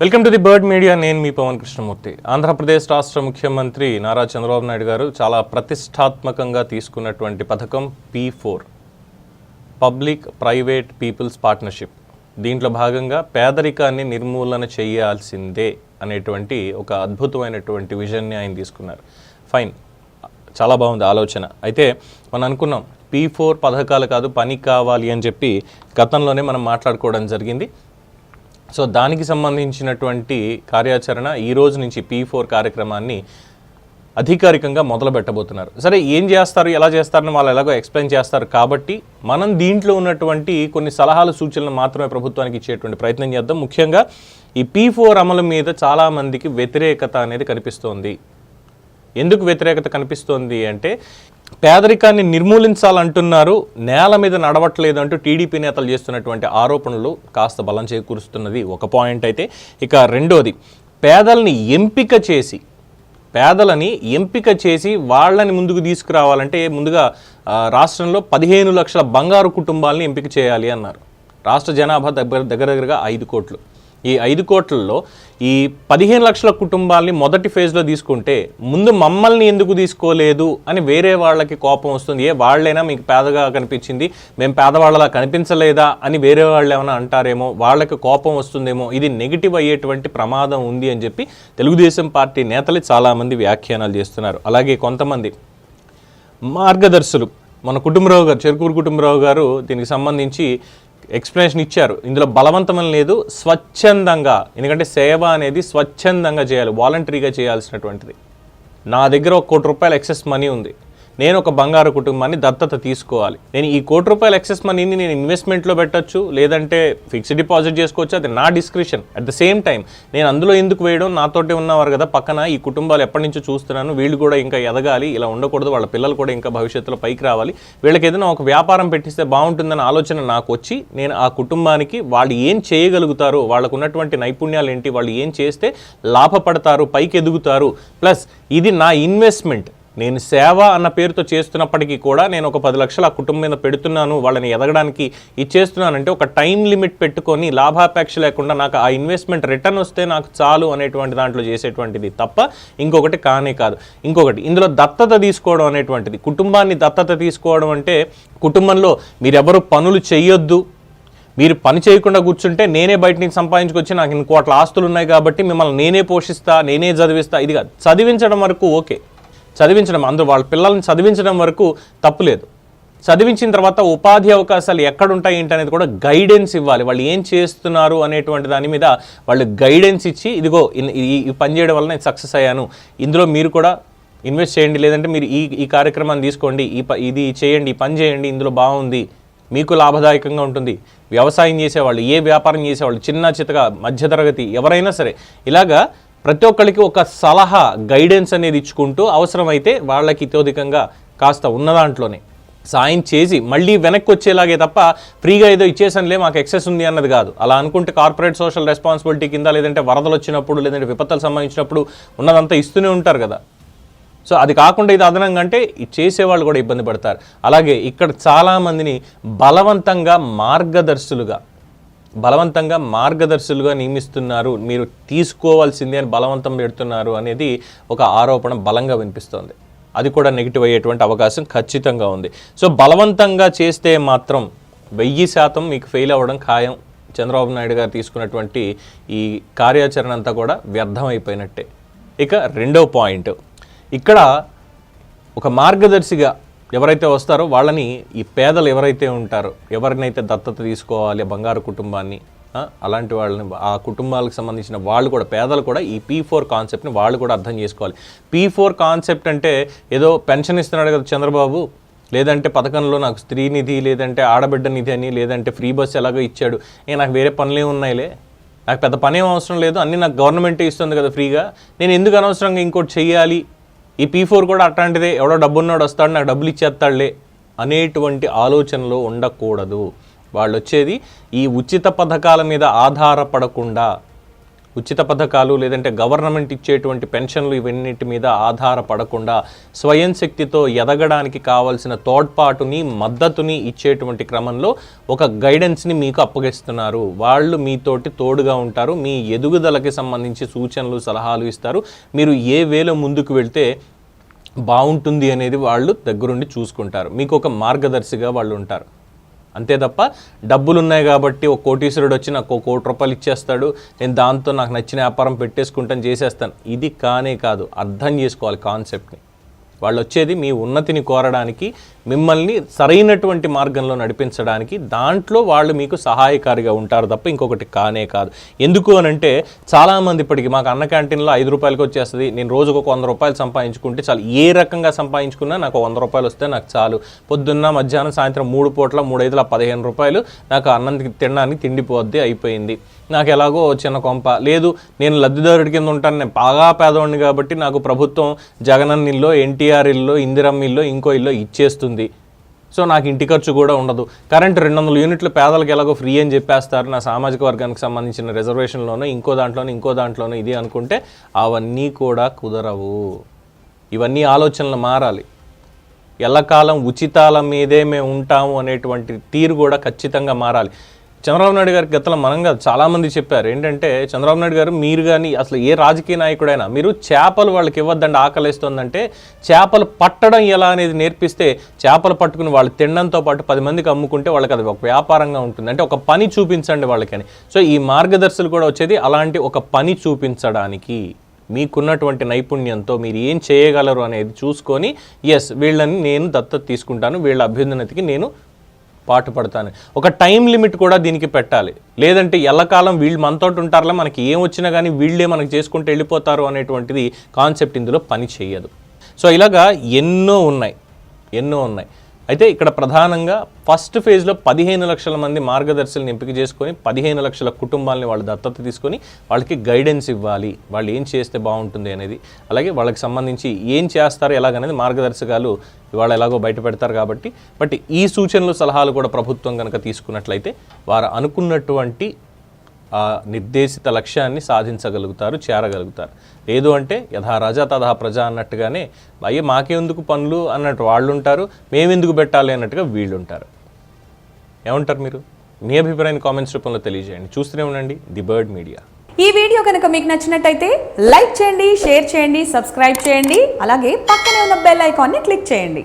Welcome to the Bird Media. నేను మీ పవన్ కృష్ణమూర్తి. ఆంధ్రప్రదేశ్ రాష్ట్ర ముఖ్యమంత్రి నారా చంద్రబాబు నాయుడు గారు చాలా ప్రతిష్టాత్మకంగా తీసుకున్నటువంటి పథకం P four public private people's partnership. దీంట్లో భాగంగా పేదరికాన్ని నిర్మూలన చేయాల్సిందే అనేటువంటి ఒక అద్భుతమైనటువంటి విజన్ని ఆయన తీసుకున్నారు. ఫైన్. చాలా బాగుంది ఆలోచన. అయితే మనం అనుకున్నాం పీ ఫోర్ పథకాలు కాదు పని కావాలి అని చెప్పి గతంలోనే మనం మాట్లాడుకోవడం జరిగింది. సో దానికి సంబంధించినటువంటి కార్యాచరణ ఈ రోజు నుంచి పీ ఫోర్ కార్యక్రమాన్ని అధికారికంగా మొదలు పెట్టబోతున్నారు సరే ఏం చేస్తారు ఎలా చేస్తారని వాళ్ళు ఎలాగో ఎక్స్ప్లెయిన్ చేస్తారు కాబట్టి మనం దీంట్లో ఉన్నటువంటి కొన్ని సలహాలు సూచనలు మాత్రమే ప్రభుత్వానికి ఇచ్చేటువంటి ప్రయత్నం చేద్దాం. ముఖ్యంగా ఈ పీ ఫోర్ అమలు మీద చాలామందికి వ్యతిరేకత అనేది కనిపిస్తోంది. ఎందుకు వ్యతిరేకత కనిపిస్తోంది అంటే పేదరికాన్ని నిర్మూలించాలంటున్నారు నేల మీద నడవట్లేదు అంటూ టీడీపీ నేతలు చేస్తున్నటువంటి ఆరోపణలు కాస్త బలం చేకూరుస్తున్నది ఒక పాయింట్ అయితే. ఇక రెండోది పేదల్ని ఎంపిక చేసి పేదలని ఎంపిక చేసి వాళ్ళని ముందుకు తీసుకురావాలంటే ముందుగా రాష్ట్రంలో పదిహేను లక్షల బంగారు కుటుంబాలని ఎంపిక చేయాలి అన్నారు. రాష్ట్ర జనాభా దగ్గర దగ్గర దగ్గరగా ఐదు కోట్లు. ఈ ఐదు కోట్లలో ఈ పదిహేను లక్షల కుటుంబాలని మొదటి ఫేజ్లో తీసుకుంటే ముందు మమ్మల్ని ఎందుకు తీసుకోలేదు అని వేరే వాళ్ళకి కోపం వస్తుంది. ఏ వాళ్ళైనా మీకు పేదగా కనిపించింది మేము పేదవాళ్ళలా కనిపించలేదా అని వేరే వాళ్ళు ఏమైనా అంటారేమో వాళ్ళకి కోపం వస్తుందేమో ఇది నెగిటివ్ అయ్యేటువంటి ప్రమాదం ఉంది అని చెప్పి తెలుగుదేశం పార్టీ నేతలు చాలామంది వ్యాఖ్యానాలు చేస్తున్నారు. అలాగే కొంతమంది మార్గదర్శులు మన కుటుంబరావు గారు చెరుకూరు కుటుంబరావు గారు దీనికి సంబంధించి ఎక్స్ప్లెనేషన్ ఇచ్చారు. ఇందులో బలవంతమని లేదు స్వచ్ఛందంగా ఎందుకంటే సేవ అనేది స్వచ్ఛందంగా చేయాలి వాలంటరీగా చేయాల్సినటువంటిది. నా దగ్గర ఒక కోటి రూపాయల ఎక్సెస్ మనీ ఉంది. నేను ఒక బంగారు కుటుంబాన్ని దత్తత తీసుకోవాలి. నేను ఈ కోటి రూపాయల ఎక్సెస్ మనీని నేను ఇన్వెస్ట్మెంట్లో పెట్టొచ్చు లేదంటే ఫిక్స్డ్ డిపాజిట్ చేసుకోవచ్చు అది నా description at the same time నేను అందులో ఎందుకు వేయడం నాతోటి ఉన్నవారు కదా పక్కన ఈ కుటుంబాలు ఎప్పటి నుంచో చూస్తున్నాను వీళ్ళు కూడా ఇంకా ఎదగాలి ఇలా ఉండకూడదు వాళ్ళ పిల్లలు కూడా ఇంకా భవిష్యత్తులో పైకి రావాలి. వీళ్ళకి ఏదైనా ఒక వ్యాపారం పెట్టిస్తే బాగుంటుందన్న ఆలోచన నాకు వచ్చి నేను ఆ కుటుంబానికి వాళ్ళు ఏం చేయగలుగుతారు వాళ్ళకు ఉన్నటువంటి నైపుణ్యాలు ఏంటి వాళ్ళు ఏం చేస్తే లాభపడతారు పైకి ఎదుగుతారు ప్లస్ ఇది నా ఇన్వెస్ట్మెంట్ నేను సేవ అన్న పేరుతో చేస్తున్నప్పటికీ కూడా నేను ఒక పది లక్షలు ఆ కుటుంబం మీద పెడుతున్నాను వాళ్ళని ఎదగడానికి ఇచ్చేస్తున్నానంటే ఒక టైం లిమిట్ పెట్టుకొని లాభాపేక్ష లేకుండా నాకు ఆ ఇన్వెస్ట్మెంట్ రిటర్న్ వస్తే నాకు చాలు అనేటువంటి దాంట్లో చేసేటువంటిది తప్ప ఇంకొకటి కానే కాదు. ఇంకొకటి ఇందులో దత్తత తీసుకోవడం అనేటువంటిది. కుటుంబాన్ని దత్తత తీసుకోవడం అంటే కుటుంబంలో మీరెవరు పనులు చేయొద్దు మీరు పని చేయకుండా కూర్చుంటే నేనే బయట నుంచి సంపాదించుకొచ్చి నాకు ఇన్ని కోట్ల ఆస్తులు ఉన్నాయి కాబట్టి మిమ్మల్ని నేనే పోషిస్తా నేనే చదివిస్తా. ఇది చదివించడం వరకు ఓకే. చదివించడం అందరూ వాళ్ళ పిల్లల్ని చదివించడం వరకు తప్పులేదు. చదివించిన తర్వాత ఉపాధి అవకాశాలు ఎక్కడుంటాయి ఏంటి అనేది కూడా గైడెన్స్ ఇవ్వాలి. వాళ్ళు ఏం చేస్తున్నారు అనేటువంటి దాని మీద వాళ్ళు గైడెన్స్ ఇచ్చి ఇదిగో ఈ పని చేయడం వల్ల నేను సక్సెస్ అయ్యాను. ఇందులో మీరు కూడా ఇన్వెస్ట్ చేయండి. లేదంటే మీరు ఈ ఈ కార్యక్రమాన్ని తీసుకోండి. ఈ ప ఇది చేయండి ఈ పని చేయండి ఇందులో బాగుంది. మీకు లాభదాయకంగా ఉంటుంది. వ్యవసాయం చేసేవాళ్ళు ఏ వ్యాపారం చేసేవాళ్ళు చిన్న చితగా మధ్యతరగతి ఎవరైనా సరే. ఇలాగా ప్రతి ఒక్కరికి ఒక సలహా గైడెన్స్ అనేది ఇచ్చుకుంటూ అవసరమైతే వాళ్ళకి ఇత్యోధికంగా కాస్త ఉన్న దాంట్లోనే. సాయం చేసి మళ్ళీ వెనక్కి వచ్చేలాగే తప్ప ఫ్రీగా ఏదో ఇచ్చేసానులే మాకు ఎక్సెస్ ఉంది అన్నది కాదు. అలా అనుకుంటే కార్పొరేట్ సోషల్ రెస్పాన్సిబిలిటీ కింద లేదంటే వరదలు వచ్చినప్పుడు లేదంటే విపత్తులు సంబంధించినప్పుడు ఉన్నదంతా ఇస్తూనే ఉంటారు కదా. సో అది కాకుండా ఇది అదనంగా అంటే చేసేవాళ్ళు కూడా ఇబ్బంది పడతారు. అలాగే ఇక్కడ చాలామందిని బలవంతంగా మార్గదర్శులుగా బలవంతంగా మార్గదర్శులుగా నియమిస్తున్నారు మీరు తీసుకోవాల్సిందే అని బలవంతం పెడుతున్నారు అనేది ఒక ఆరోపణ బలంగా వినిపిస్తోంది. అది కూడా నెగిటివ్ అయ్యేటువంటి అవకాశం ఖచ్చితంగా ఉంది. సో బలవంతంగా చేస్తే మాత్రం వెయ్యి శాతం మీకు ఫెయిల్ అవ్వడం ఖాయం. చంద్రబాబు నాయుడు గారు తీసుకున్నటువంటి ఈ కార్యాచరణ అంతా కూడా వ్యర్థమైపోయినట్టే. ఇక రెండో పాయింట్. ఇక్కడ ఒక మార్గదర్శిగా ఎవరైతే వస్తారో వాళ్ళని ఈ పేదలు ఎవరైతే ఉంటారో ఎవరినైతే దత్తత తీసుకోవాలి బంగారు కుటుంబాన్ని అలాంటి వాళ్ళని ఆ కుటుంబాలకు సంబంధించిన వాళ్ళు కూడా పేదలు కూడా ఈ పీ ఫోర్ కాన్సెప్ట్ని వాళ్ళు కూడా అర్థం చేసుకోవాలి. పీ ఫోర్ కాన్సెప్ట్ అంటే ఏదో పెన్షన్ ఇస్తున్నాడు కదా చంద్రబాబు లేదంటే పథకంలో నాకు స్త్రీ నిధి లేదంటే ఆడబిడ్డ నిధి అని లేదంటే ఫ్రీ బస్ ఎలాగో ఇచ్చాడు. ఏ నాకు వేరే పనులే ఉన్నాయిలే. నాకు పెద్ద పని ఏం అవసరం లేదు అన్నీ నాకు గవర్నమెంటే ఇస్తుంది కదా ఫ్రీగా. నేను ఎందుకు అనవసరంగా ఇంకోటి చేయాలి ఈ పీ ఫోర్ కూడా అట్లాంటిదే. ఎవడో డబ్బున్నాడు వస్తాడు నాకు డబ్బులు ఇచ్చేస్తాడులే అనేటువంటి ఆలోచనలు ఉండకూడదు. వాళ్ళు వచ్చేది ఈ ఉచిత పథకాల మీద ఆధారపడకుండా ఉచిత పథకాలు లేదంటే గవర్నమెంట్ ఇచ్చేటువంటి పెన్షన్లు ఇవన్నిటి మీద ఆధారపడకుండా స్వయం శక్తితో ఎదగడానికి కావాల్సిన తోడ్పాటుని మద్దతుని ఇచ్చేటువంటి క్రమంలో ఒక గైడెన్స్ని మీకు అప్పగిస్తున్నారు. వాళ్ళు మీతోటి తోడుగా ఉంటారు. మీ ఎదుగుదలకి సంబంధించి సూచనలు సలహాలు ఇస్తారు. మీరు ఏ వేలో ముందుకు వెళ్తే బాగుంటుంది అనేది వాళ్ళు దగ్గరుండి చూసుకుంటారు. మీకు ఒక మార్గదర్శిగా వాళ్ళు ఉంటారు. అంతే తప్ప డబ్బులు ఉన్నాయి కాబట్టి ఒక కోటీశ్వరుడు వచ్చి నాకు ఒక కోటి రూపాయలు ఇచ్చేస్తాడు నేను దాంతో నాకు నచ్చిన వ్యాపారం పెట్టేసుకుంటాను చేసేస్తాను. ఇది కానే కాదు అర్థం చేసుకోవాలి కాన్సెప్ట్ని వాళ్ళు వచ్చేది మీ ఉన్నతిని కోరడానికి మిమ్మల్ని సరైనటువంటి మార్గంలో నడిపించడానికి దాంట్లో వాళ్ళు మీకు సహాయకారిగా ఉంటారు తప్ప ఇంకొకటి కానే కాదు. ఎందుకు అని అంటే చాలామంది ఇప్పటికి మాకు అన్న క్యాంటీన్లో ఐదు రూపాయలకి వచ్చేస్తుంది నేను రోజుకు ఒక వంద రూపాయలు సంపాదించుకుంటే చాలు. ఏ రకంగా సంపాదించుకున్నా నాకు వంద రూపాయలు వస్తే నాకు చాలు. పొద్దున్న మధ్యాహ్నం సాయంత్రం మూడు పూట్ల మూడైదుల పదిహేను రూపాయలు నాకు అన్నం తినడానికి తిండిపోద్ది అయిపోయింది. నాకు ఎలాగో చిన్న కొంప. లేదు నేను లబ్ధిదారుడి కింద ఉంటాను నేను బాగా పేదవాడిని కాబట్టి నాకు ప్రభుత్వం జగనన్న ఎన్టీ ఎన్టీఆర్ ఇల్లు ఇందిరమ్మ ఇల్లు ఇంకో ఇల్లు ఇచ్చేస్తుంది. సో నాకు ఇంటి ఖర్చు కూడా ఉండదు. కరెంట్ రెండు వందల యూనిట్లు పేదలకు ఎలాగో ఫ్రీ అని చెప్పేస్తారు. నా సామాజిక వర్గానికి సంబంధించిన రిజర్వేషన్లోనూ ఇంకో దాంట్లోనూ ఇంకో దాంట్లోనూ ఇది అనుకుంటే అవన్నీ కూడా కుదరవు. ఇవన్నీ ఆలోచనలు మారాలి. ఎల్లకాలం ఉచితాల మీదే మేము ఉంటాము అనేటువంటి తీరు కూడా ఖచ్చితంగా మారాలి. చంద్రబాబు నాయుడు గారికి గతంలో మనం కాదు చాలామంది చెప్పారు. ఏంటంటే చంద్రబాబు నాయుడు గారు మీరు కానీ అసలు ఏ రాజకీయ నాయకుడైనా మీరు చేపలు వాళ్ళకి ఇవ్వద్దండి ఆకలిస్తుందంటే చేపలు పట్టడం ఎలా అనేది నేర్పిస్తే చేపలు పట్టుకుని వాళ్ళు తినడంతో పాటు పది మందికి అమ్ముకుంటే వాళ్ళకి అది ఒక వ్యాపారంగా ఉంటుంది. అంటే ఒక పని చూపించండి వాళ్ళకని. సో ఈ మార్గదర్శులు కూడా వచ్చేది అలాంటి ఒక పని చూపించడానికి. మీకున్నటువంటి నైపుణ్యంతో మీరు ఏం చేయగలరు అనేది చూసుకొని ఎస్ వీళ్ళని నేను దత్తత తీసుకుంటాను వీళ్ళ అభ్యున్నతికి నేను పాటుపడతాను. ఒక టైం లిమిట్ కూడా దీనికి పెట్టాలి. లేదంటే ఎల్లకాలం వీళ్ళు మనతోటి ఉంటారులే మనకి ఏం వచ్చినా కానీ వీళ్ళే మనకి చేసుకుంటూ వెళ్ళిపోతారు అనేటువంటిది కాన్సెప్ట్ ఇందులో పని చేయదు. సో ఇలాగా ఎన్నో ఉన్నాయి. ఎన్నో ఉన్నాయి. అయితే ఇక్కడ ప్రధానంగా ఫస్ట్ ఫేజ్లో పదిహేను లక్షల మంది మార్గదర్శులను ఎంపిక చేసుకొని పదిహేను లక్షల కుటుంబాలని వాళ్ళు దత్తత తీసుకొని వాళ్ళకి గైడెన్స్ ఇవ్వాలి. వాళ్ళు ఏం చేస్తే బాగుంటుంది అనేది. అలాగే వాళ్ళకి సంబంధించి ఏం చేస్తారు ఎలాగనేది మార్గదర్శకాలు ఇవాళ ఎలాగో బయట పెడతారు కాబట్టి. బట్ ఈ సూచనలు సలహాలు కూడా ప్రభుత్వం కనుక తీసుకున్నట్లయితే వారు అనుకున్నటువంటి ఆ నిర్దేశిత లక్ష్యాన్ని సాధించగలుగుతారు చేరగలుగుతారు. లేదు అంటే యథా రాజా తథా ప్రజ అన్నట్టుగానే అయ్యే మాకెందుకు పనులు అన్నట్టు వాళ్ళు ఉంటారు మేమెందుకు పెట్టాలి అన్నట్టుగా వీళ్ళు ఉంటారు ఏమంటారు మీరు? మీ అభిప్రాయాన్ని కామెంట్స్ రూపంలో తెలియజేయండి. చూస్తూనే ఉండండి ది బర్డ్ మీడియా. ఈ వీడియో కనుక మీకు నచ్చినట్టయితే లైక్ చేయండి షేర్ చేయండి సబ్స్క్రైబ్ చేయండి అలాగే పక్కనే ఉన్న బెల్ ఐకాన్ని క్లిక్ చేయండి.